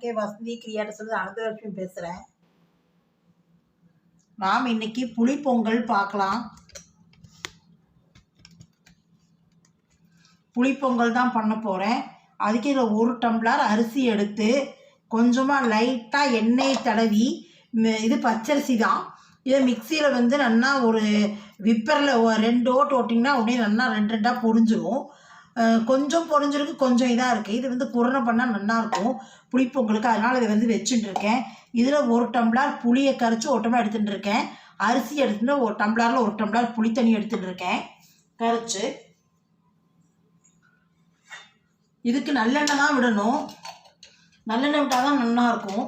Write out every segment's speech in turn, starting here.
K Vasanthi கிரியாட்டர்ஸ் Ananthalakshmi பேசுகிறேன் நாம் இன்னைக்கு புளிப்பொங்கல் பார்க்கலாம். புளிப்பொங்கல் தான் பண்ண போகிறேன் அதுக்கு இதில் ஒரு டம்ளர் அரிசி எடுத்து கொஞ்சமாக லைட்டாக எண்ணெய் தடவி ம- இது பச்சரிசி தான். இதை மிக்சியில் வந்து நல்லா ஒரு விப்பரில் ரெண்டு ஓட்டு ஓட்டிங்கன்னா உடனே நல்லா ரெண்டு ரெண்டாக பொரிஞ்சிரும். கொஞ்சம் பொறிஞ்சிருக்கு கொஞ்சம் இதாக இருக்குது இது வந்து குரணை பண்ணால் நல்லாயிருக்கும் புளிப்பொங்கலுக்கு அதனால் இதை வந்து வச்சுட்டு இருக்கேன். இதில் ஒரு டம்ளர் புளியை கரைச்சி ஒரு டம்ளர் எடுத்துகிட்டு இருக்கேன். அரிசி எடுத்துட்டு ஒரு டம்ளரில் ஒரு டம்ளர் புளி தண்ணி எடுத்துகிட்டு இருக்கேன். கரைச்சி. இதுக்கு நல்லெண்ணெய் தான் விடணும். நல்லெண்ணெய் விட்டால் தான் நல்லாயிருக்கும்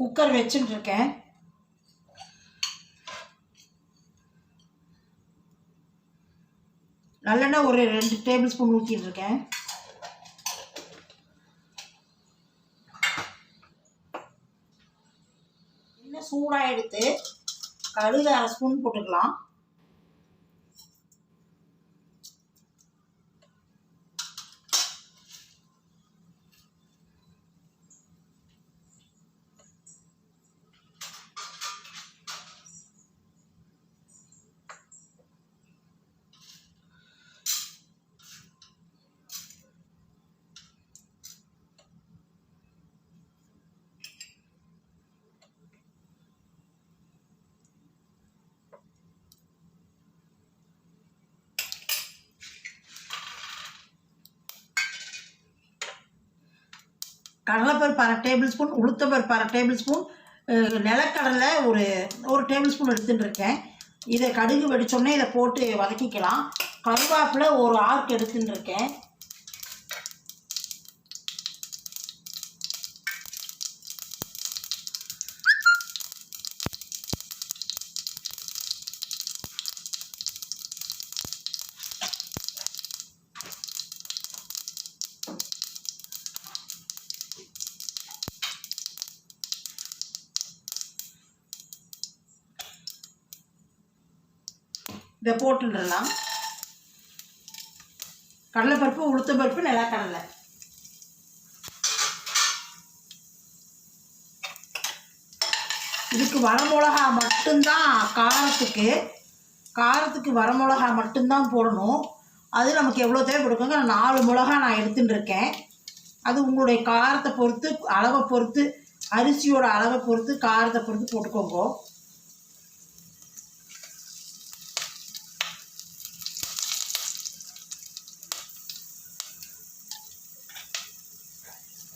குக்கர் வச்சுட்டு இருக்கேன். நல்லெண்ணெய் ஒரு ரெண்டு டேபிள் ஸ்பூன் ஊற்றிட்டு இருக்கேன் எண்ணெய் சூடாக எடுத்து கடுகு அரை ஸ்பூன் போட்டுக்கலாம். கடலைப்பருப்பு அரை டேபிள் ஸ்பூன் உளுத்தப்பருப்பு அரை டேபிள் ஸ்பூன் நிலக்கடலை ஒரு ஒரு டேபிள் ஸ்பூன் எடுத்துட்டுருக்கேன் இதை கடுகு வெடிச்சோடனே இதை போட்டு வதக்கிக்கலாம். கருவாப்பில் ஒரு ஆர்க் எடுத்துட்டுருக்கேன் இதை போட்டுடலாம். கடலைப்பருப்பு உளுத்தப்பருப்பு நிலக்கடலை. இதுக்கு வரமிளகா மட்டும்தான் காரத்துக்கு காரத்துக்கு வரமிளகா மட்டும்தான் போடணும். அது நமக்கு எவ்வளோ தேவைப்படுக்குங்க நான் நாலு மிளகா நான் எடுத்துகிட்டு இருக்கேன். அது உங்களுடைய காரத்தை பொறுத்து அளவை பொறுத்து அரிசியோட அளவை பொறுத்து காரத்தை பொறுத்து போட்டுக்கோங்க.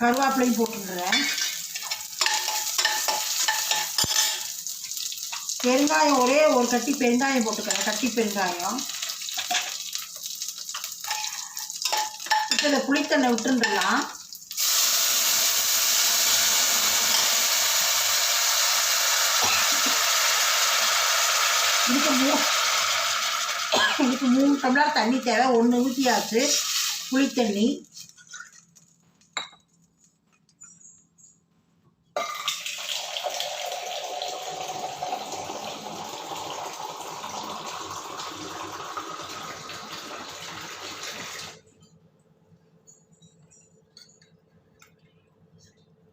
கருவேப்பிலையும் போட்டுடுறேன் பெருங்காயம் ஒரே ஒரு கட்டி பெருங்காயம் போட்டுக்கிறேன். கட்டி பெருங்காயம் இப்போ இந்த புளித்தண்ணை விட்டுருந்துடலாம். இதுக்கு மூ இதுக்கு மூணு டம்ளர் தண்ணி தேவை. ஒன்று ஊற்றியாச்சு புளித்தண்ணி.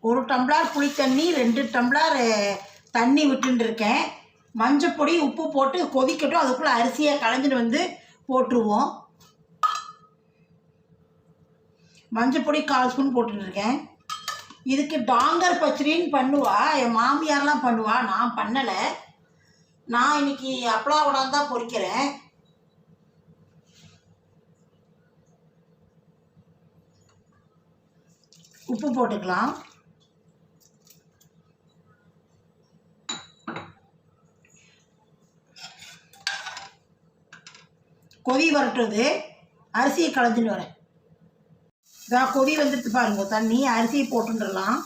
ஒரு டம்ளார் புளி தண்ணி ரெண்டு டம்ளார் தண்ணி விட்டுன்னு இருக்கேன் மஞ்சப்பொடி உப்பு போட்டு கொதிக்கட்டும். அதுக்குள்ளே அரிசியை களைஞ்சிட்டு வந்து போட்டுருவோம். மஞ்சப்பொடி கால் ஸ்பூன் போட்டுட்டு இருக்கேன் இதுக்கு டாங்கர் பச்சடின்னு பண்ணுவா. என் மாமியார்லாம் பண்ணுவா. நான் பண்ணலை. நான் இன்னைக்கு அப்பளா உடான் தான் பொரிக்கிறேன் உப்பு போட்டுக்கலாம். கொதி வரட்டுறது அரிசியை கலந்துட்டு வரேன். இதான் கொதி வந்துட்டு பாருங்க தண்ணி அரிசியை போட்டுடலாம்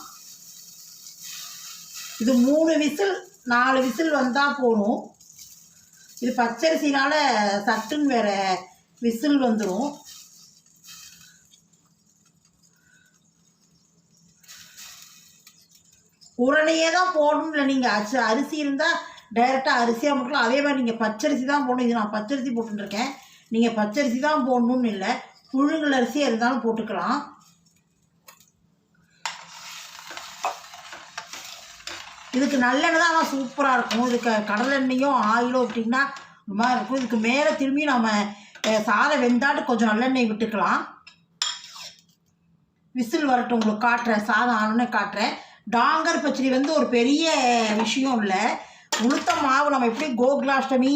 இது மூணு விசில் நாலு விசில் வந்தால் போகணும் இது பச்சரிசினால் சட்டுன்னு வேற விசில் வந்துடும் உடனேயே தான் போடணும்ல நீங்கள் அரிசி அரிசி இருந்தால் டைரெக்டாக அரிசியாக மட்டும் அதே மாதிரி நீங்கள் பச்சரிசி தான் போடணும். இது நான் பச்சரிசி போட்டுருக்கேன் நீங்கள் பச்சரிசி தான் போடணும்னு இல்லை. புழுங்கல் அரிசியாக இருந்தாலும் போட்டுக்கலாம். இதுக்கு நல்லெண்ணெய் தான் ஆனால் சூப்பராக இருக்கும். இதுக்கு கடலெண்ணெயும் ஆயிலும் விட்டிங்கன்னா மாதிரி இருக்கும். இதுக்கு மேலே திரும்பி நம்ம சாதம் வெந்தாட்டு கொஞ்சம் நல்லெண்ணெய் விட்டுக்கலாம். விசில் வரட்டும் உங்களுக்கு. காட்டுறேன். சாதம் ஆனோடனே காட்டுறேன். டாங்கர் பச்சடி வந்து ஒரு பெரிய விஷயம் இல்லை. உளுத்த மாவு நம்ம எப்படி கோகுலாஷ்டமி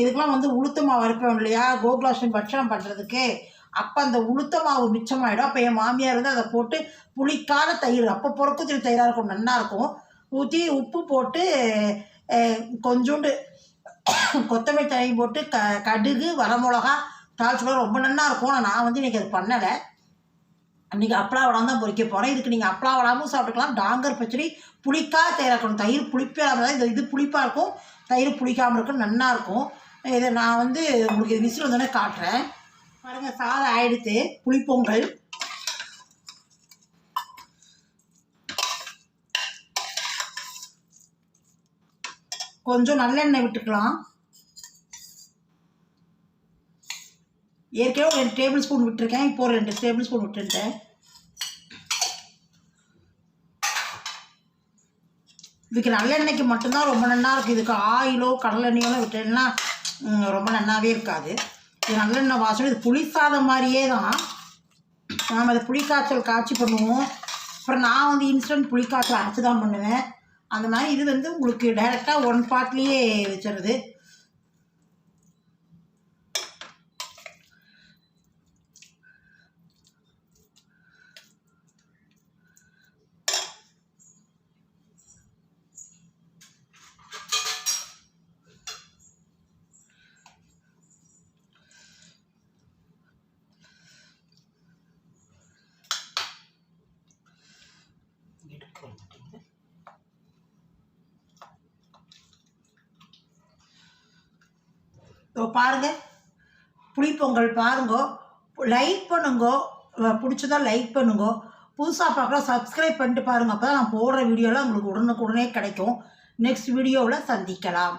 இதுக்கெலாம் வந்து உளுத்த மாவு அரைப்போம் இல்லையா? கோகுலாஷ்டமி பட்சணம் பண்ணுறதுக்கு அப்போ அந்த உளுத்த மாவு மிச்சமாயிடும். அப்போ என் மாமியார் வந்து அதை போட்டு புளிக்காத தயிர் அப்போ பொறுக்கத்தில் தயிராக இருக்கும் நல்லாயிருக்கும் ஊற்றி உப்பு போட்டு கொஞ்சோண்டு கொத்தமல்லி தழையும் போட்டு க கடுகு வரமிளகா தாளிச்சு ரொம்ப நல்லா இருக்கும். ஆனால் நான் வந்து இன்றைக்கி அது பண்ணலை. அன்றைக்கி அப்பளா வடம் தான் பொறிக்க போகிறேன் இதுக்கு நீங்கள் அப்பளா வடாமும் சாப்பிட்டுக்கலாம். டாங்கர் பச்சடி புளிக்காத தயிராக இருக்கணும் தயிர் புளிப்பே இல்லாமல் தான் இந்த இது புளிப்பாக இருக்கும். தயிர் புளிக்காமல் இருக்கும் நல்லா இருக்கும். இதை நான் வந்து உங்களுக்கு இது விசில் வந்தோடனே காட்டுறேன். பாருங்கள் சாதம் ஆயிடுத்து புளிப்பொங்கல். கொஞ்சம் நல்லெண்ணெய் விட்டுக்கலாம். ஏற்கனவே ரெண்டு டேபிள் ஸ்பூன் விட்டுருக்கேன். இப்போ ஒரு ரெண்டு டேபிள் ஸ்பூன் விட்டுருட்டேன் இதுக்கு நல்லெண்ணெய்க்கு மட்டும்தான் ரொம்ப நல்லா இருக்குது இதுக்கு ஆயிலோ கடலெண்ணெயோலாம் விட்டேன்னா ரொம்ப நல்லாவே இருக்காது. இது நல்லெண்ணெய் வாசம் இது புளி சாதம் மாதிரியே தான். நாம் அதை புளிக்காய்ச்சல் காய்ச்சி பண்ணுவோம். அப்புறம் நான் வந்து இன்ஸ்டன்ட் புளிக்காய்ச்சல் அரைச்சி தான் பண்ணுவேன். அந்த மாதிரி இது வந்து உங்களுக்கு டைரெக்டாக ஒன் பாட்லேயே வச்சுருது இப்போ பாருங்கள் புளிப்பொங்கல் பாருங்கோ. லைக் பண்ணுங்க. பிடிச்சதா லைக் பண்ணுங்கோ. புதுசாக பார்க்கலாம் சப்ஸ்கிரைப் பண்ணிட்டு பாருங்கள் அப்போ தான் நான் போடுற வீடியோலாம் உங்களுக்கு உடனுக்குடனே கிடைக்கும். நெக்ஸ்ட் வீடியோவில் சந்திக்கலாம்.